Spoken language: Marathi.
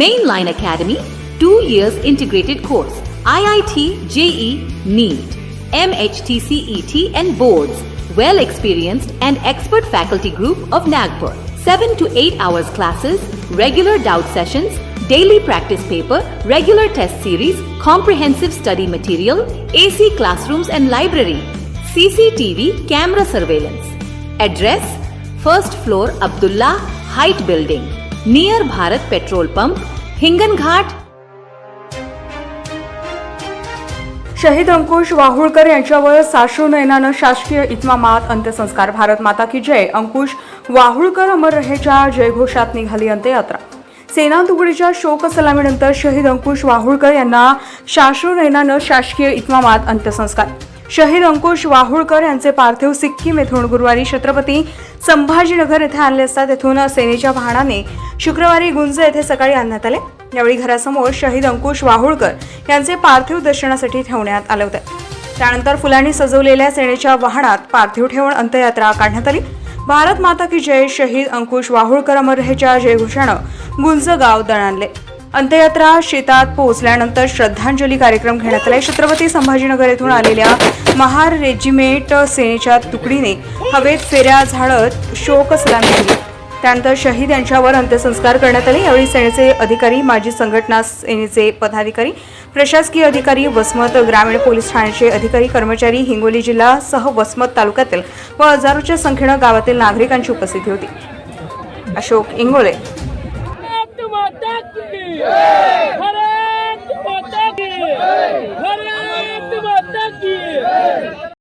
Mainline Academy, 2 years integrated course, IIT, JE, NEET, MHT CET E and boards, well experienced and expert faculty group of Nagpur. 7 to 8 hours classes, regular doubt sessions, daily practice paper, regular test series, comprehensive study material, AC classrooms and library, CCTV camera surveillance. Address First floor Abdullah Height Building, near Bharat petrol pump Hingan घाट शहीद अंकुश वाहुळकर यांच्यावर साश्रू नयनानं शासकीय इतमामात अंत्यसंस्कार. भारत माता की जय. अंकुश वाहुळकर अमर रहेच्या जयघोषात निघाली अंत्ययात्रा. सेना तुकडीच्या शोक सलामीनंतर शहीद अंकुश वाहुळकर यांना शाश्रू नयनानं शासकीय इतमामात अंत्यसंस्कार. शहीद अंकुश वाहुळकर यांचे पार्थिव सिक्कीम येथून गुरुवारी छत्रपती संभाजीनगर येथे आणले असता तेथून सेनेच्या वाहनाने शुक्रवारी गुंज येथे सकाळी आणण्यात आले. यावेळी घरासमोर शहीद अंकुश वाहुळकर यांचे पार्थिव दर्शनासाठी ठेवण्यात आले होते. त्यानंतर फुलांनी सजवलेल्या सेनेच्या वाहनात पार्थिव ठेवून अंत्ययात्रा काढण्यात आली. भारत माता की जय शहीद अंकुश वाहुळकर अमर रहेच्या जयघोषानं गुंज गाव दणाणले अंत्ययात्रा शेतात पोहोचल्यानंतर श्रद्धांजली कार्यक्रम घेण्यात आला छत्रपती संभाजीनगर येथून आलेल्या महार रेजिमेंट सेनेच्या तुकडीने हवेत फेऱ्या झाडत शोक सलामी दिली. त्यानंतर शहीद यांच्यावर अंत्यसंस्कार करण्यात आले. यावेळी सेनेचे अधिकारी माजी संघटना सेनेचे पदाधिकारी प्रशासकीय अधिकारी वसमत ग्रामीण पोलीस ठाण्याचे अधिकारी कर्मचारी हिंगोली जिल्हा सह वसमत तालुक्यातील व हजारोच्या संख्येनं गावातील नागरिकांची उपस्थिती होती. अशोक इंगोले.